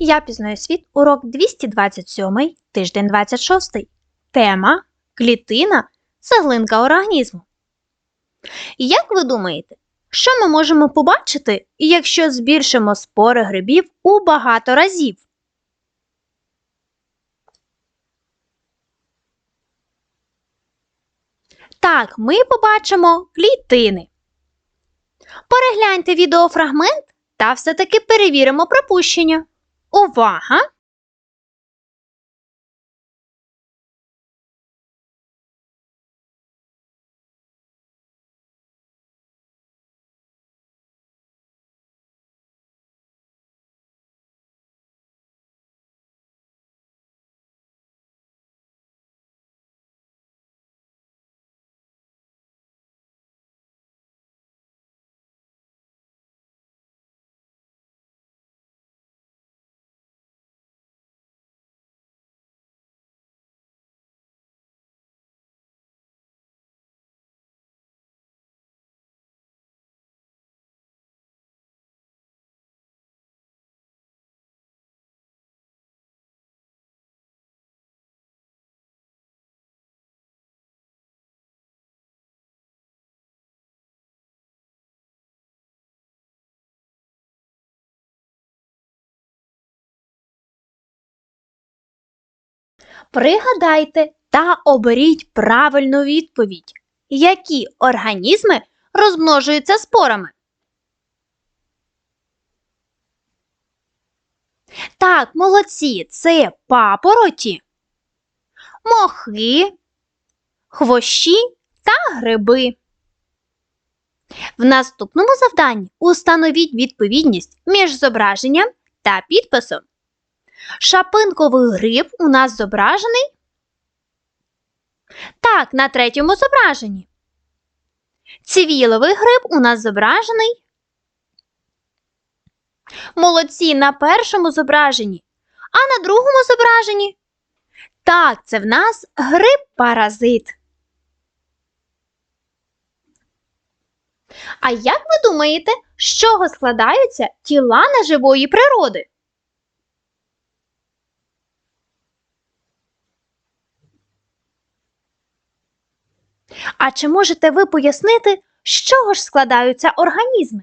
Я пізнаю світ, урок 227, тиждень 26. Тема клітина цеглинка організму. Як ви думаєте, що ми можемо побачити, якщо збільшимо спори грибів у багато разів? Так, ми побачимо клітини. Перегляньте відеофрагмент та все-таки перевіримо припущення. Увага! Пригадайте та оберіть правильну відповідь. Які організми розмножуються спорами? Так, молодці, це папороті, мохи, хвощі та гриби. В наступному завданні установіть відповідність між зображенням та підписом. Шапинковий гриб у нас зображений? Так, на третьому зображенні. Цивіловий гриб у нас зображений. Молодці на першому зображенні. А на другому зображенні? Так, це в нас гриб-паразит. А як ви думаєте, з чого складаються тіла неживої природи? А чи можете ви пояснити, з чого ж складаються організми?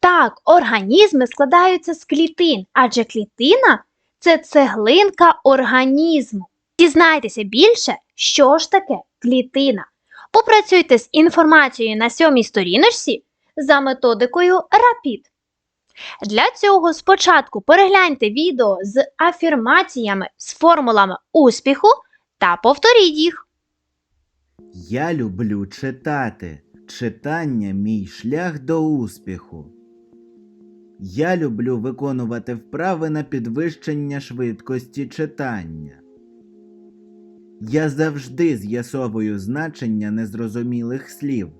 Так, організми складаються з клітин, адже клітина це цеглинка організму. Дізнайтеся більше, що ж таке клітина. Попрацюйте з інформацією на сьомій сторіночці за методикою RAPID. Для цього спочатку перегляньте відео з афірмаціями з формулами успіху та повторіть їх. Я люблю читати. Читання мій шлях до успіху. Я люблю виконувати вправи на підвищення швидкості читання. Я завжди з'ясовую значення незрозумілих слів.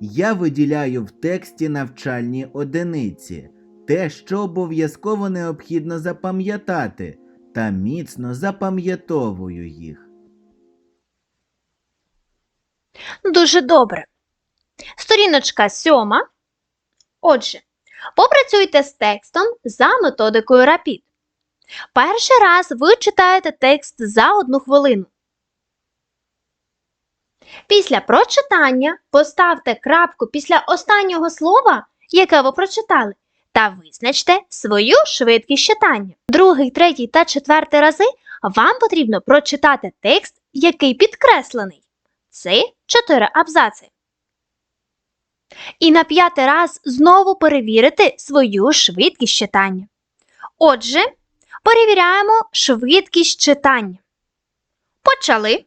Я виділяю в тексті навчальні одиниці, те, що обов'язково необхідно запам'ятати, та міцно запам'ятовую їх. Дуже добре. Сторіночка сьома. Отже, попрацюйте з текстом за методикою RAPID. Перший раз ви читаєте текст за одну хвилину. Після прочитання поставте крапку після останнього слова, яке ви прочитали, та визначте свою швидкість читання. Другий, третій та четвертий рази вам потрібно прочитати текст, який підкреслений. Це чотири абзаци. І на п'ятий раз знову перевірити свою швидкість читання. Отже, перевіряємо швидкість читання. Почали.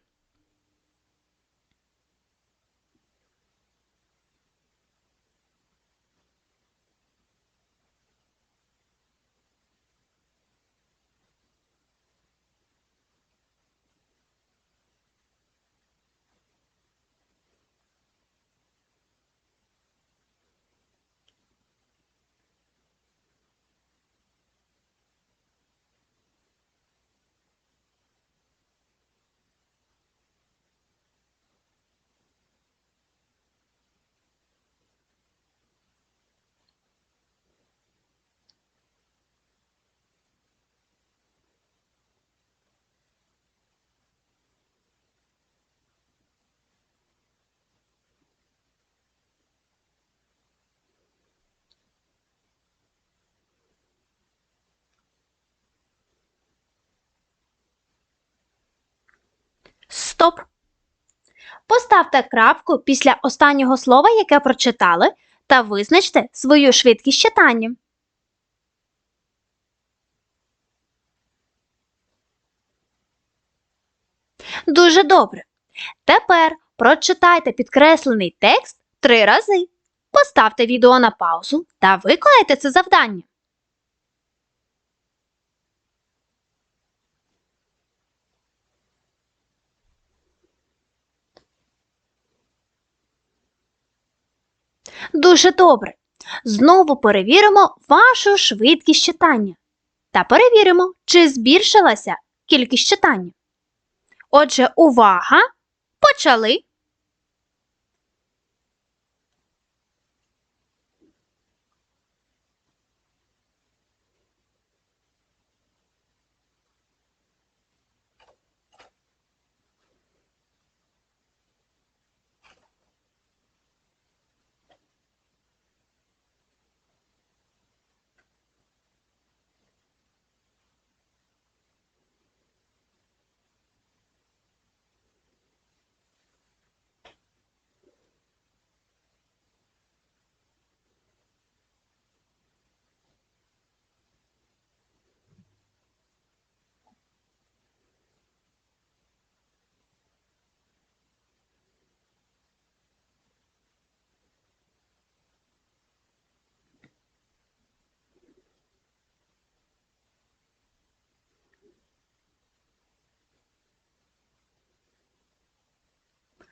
Стоп. Поставте крапку після останнього слова, яке прочитали, та визначте свою швидкість читання. Дуже добре. Тепер прочитайте підкреслений текст три рази. Поставте відео на паузу та виконайте це завдання. Дуже добре. Знову перевіримо вашу швидкість читання та перевіримо, чи збільшилася кількість читання. Отже, увага! Почали!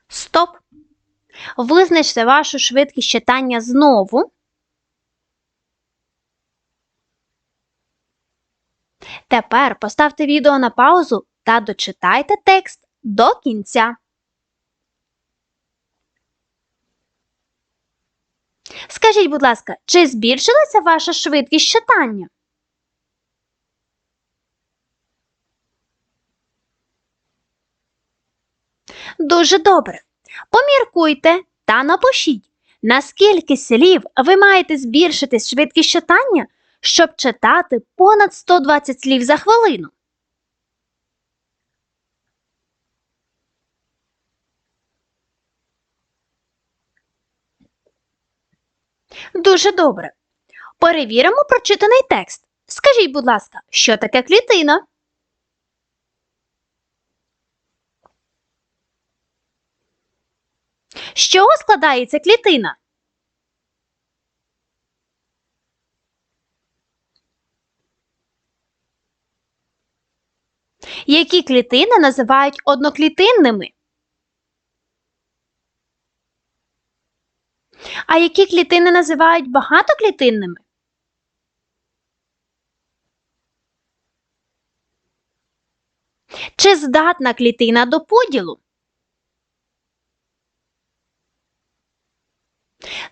Стоп. Визначте вашу швидкість читання знову. Тепер поставте відео на паузу та дочитайте текст до кінця. Скажіть, будь ласка, чи збільшилася ваша швидкість читання? Дуже добре. Поміркуйте та напишіть, наскільки слів ви маєте збільшити швидкість читання, щоб читати понад 120 слів за хвилину. Дуже добре. Перевіримо прочитаний текст. Скажіть, будь ласка, що таке клітина? З чого складається клітина? Які клітини називають одноклітинними? А які клітини називають багатоклітинними? Чи здатна клітина до поділу?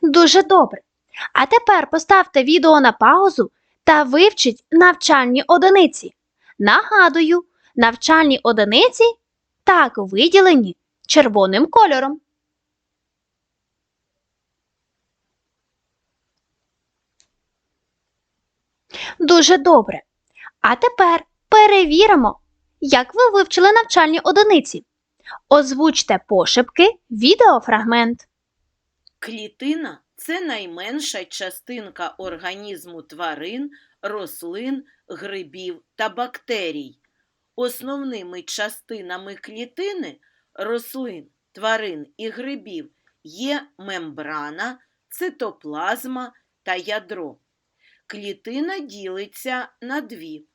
Дуже добре. А тепер поставте відео на паузу та вивчіть навчальні одиниці. Нагадую, навчальні одиниці так виділені червоним кольором. Дуже добре. А тепер перевіримо, як ви вивчили навчальні одиниці. Озвучте пошепки відеофрагмент. Клітина це найменша частинка організму тварин, рослин, грибів та бактерій. Основними частинами клітини рослин, тварин і грибів є мембрана, цитоплазма та ядро. Клітина ділиться на дві.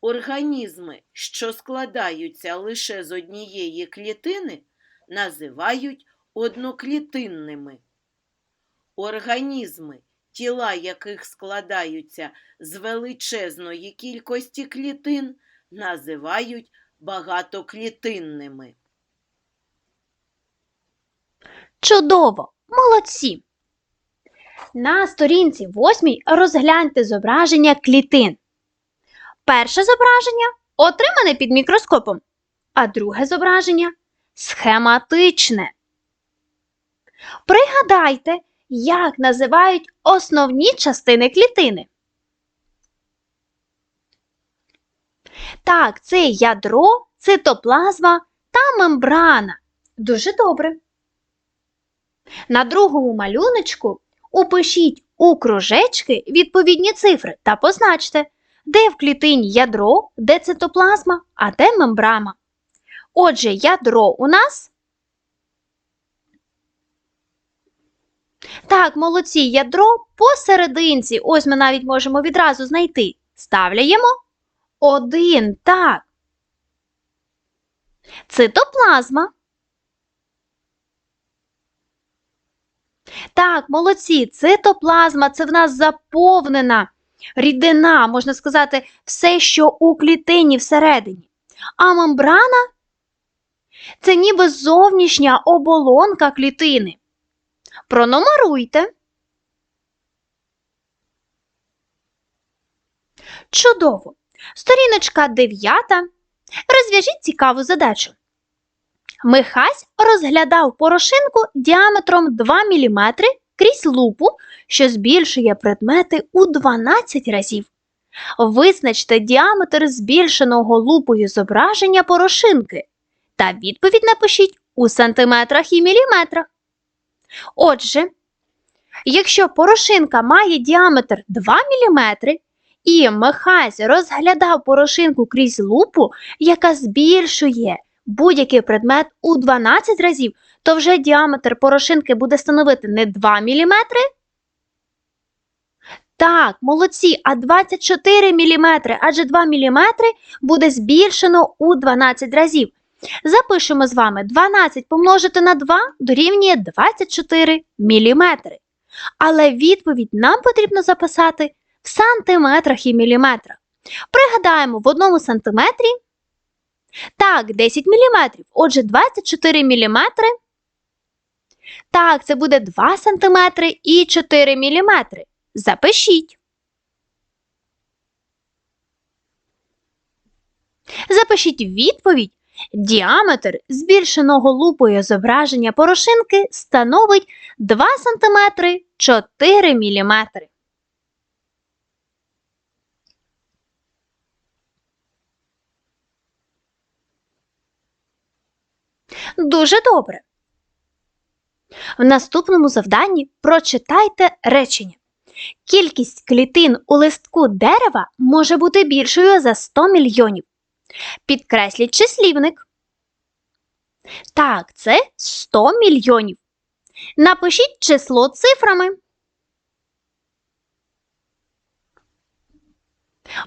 Організми, що складаються лише з однієї клітини, називають одноклітинними. Організми, тіла яких складаються з величезної кількості клітин, називають багатоклітинними. Чудово! Молодці! На сторінці 8 розгляньте зображення клітин. Перше зображення отримане під мікроскопом, а друге зображення схематичне. Пригадайте, як називають основні частини клітини. Так, це ядро, цитоплазма та мембрана. Дуже добре. На другому малюночку упишіть у кружечки відповідні цифри та позначте, де в клітині ядро, де цитоплазма, а де мембрана. Отже, ядро у нас. Так, молодці, ядро посерединці. Ось ми навіть можемо відразу знайти. Ставляємо один. Так. Цитоплазма. Так, молодці, цитоплазма це в нас заповнена рідина, можна сказати, все, що у клітині всередині. А мембрана це ніби зовнішня оболонка клітини. Пронумеруйте. Чудово. Сторіночка 9. Розв'яжіть цікаву задачу. Михась розглядав порошинку діаметром 2 мм крізь лупу, що збільшує предмети у 12 разів. Визначте діаметр збільшеного лупою зображення порошинки та відповідь напишіть у сантиметрах і міліметрах. Отже, якщо порошинка має діаметр 2 мм, і Михась розглядав порошинку крізь лупу, яка збільшує будь-який предмет у 12 разів, то вже діаметр порошинки буде становити не 2 мм. Так, молодці, а 24 мм, адже 2 мм буде збільшено у 12 разів. Запишемо з вами 12 помножити на 2 дорівнює 24 мм. Але відповідь нам потрібно записати в сантиметрах і міліметрах. Пригадаємо, в одному сантиметрі так, 10 мм. Отже, 24 мм. Так, це буде 2 см і 4 мм. Запишіть. Запишіть відповідь. Діаметр збільшеного лупою зображення порошинки становить 2 см 4 мм. Дуже добре. В наступному завданні прочитайте речення. Кількість клітин у листку дерева може бути більшою за 100 мільйонів. Підкресліть числівник. Так, це 100 мільйонів. Напишіть число цифрами.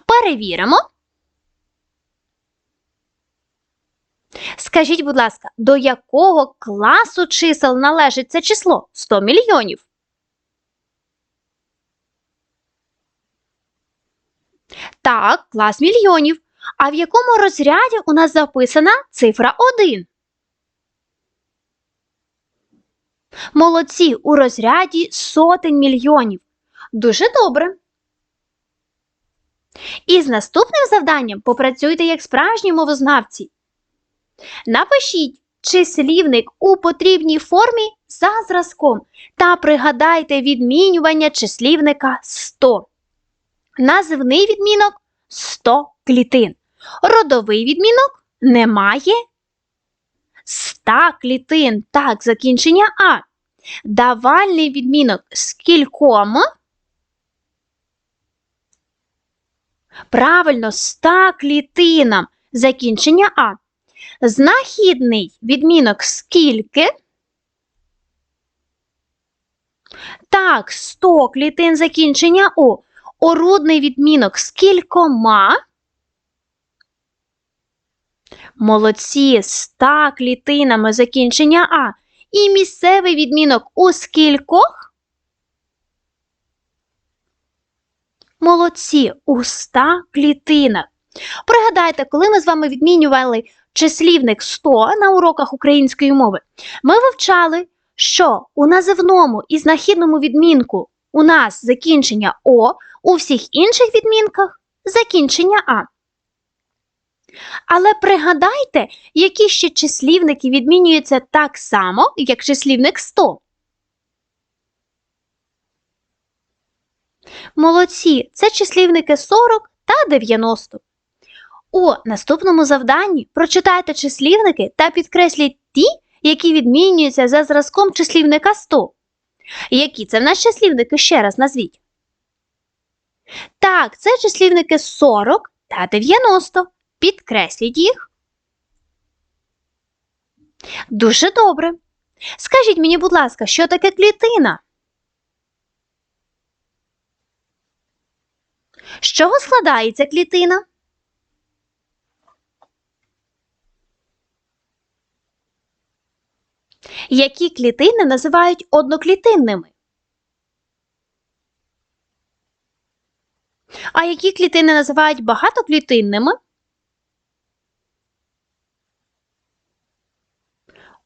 Перевіримо. Скажіть, будь ласка, до якого класу чисел належить це число 100 мільйонів? Так, клас мільйонів. А в якому розряді у нас записана цифра 1? Молодці у розряді сотень мільйонів. Дуже добре. І з наступним завданням попрацюйте як справжні мовознавці. Напишіть числівник у потрібній формі за зразком та пригадайте відмінювання числівника 100. Називний відмінок 100 клітин. Родовий відмінок немає 100 клітин. Так, закінчення А. Давальний відмінок з. Правильно, 100 клітинам. Закінчення А. Знахідний відмінок скільки? Так, 100 клітин закінчення О. Орудний відмінок скількома? Молодці, 100 клітинами закінчення А. І місцевий відмінок у скількох? Молодці, у 100 клітинах. Пригадайте, коли ми з вами відмінювали числівник 100 на уроках української мови, ми вивчали, що у називному і знахідному відмінку у нас закінчення О, у всіх інших відмінках закінчення А. Але пригадайте, які ще числівники відмінюються так само, як числівник 100. Молодці, це числівники 40 та 90. У наступному завданні прочитайте числівники та підкресліть ті, які відмінюються за зразком числівника 100. Які це в нас числівники ще раз назвіть? Так, це числівники 40 та 90. Підкресліть їх. Дуже добре. Скажіть мені, будь ласка, що таке клітина? З чого складається клітина? Які клітини називають одноклітинними? А які клітини називають багатоклітинними?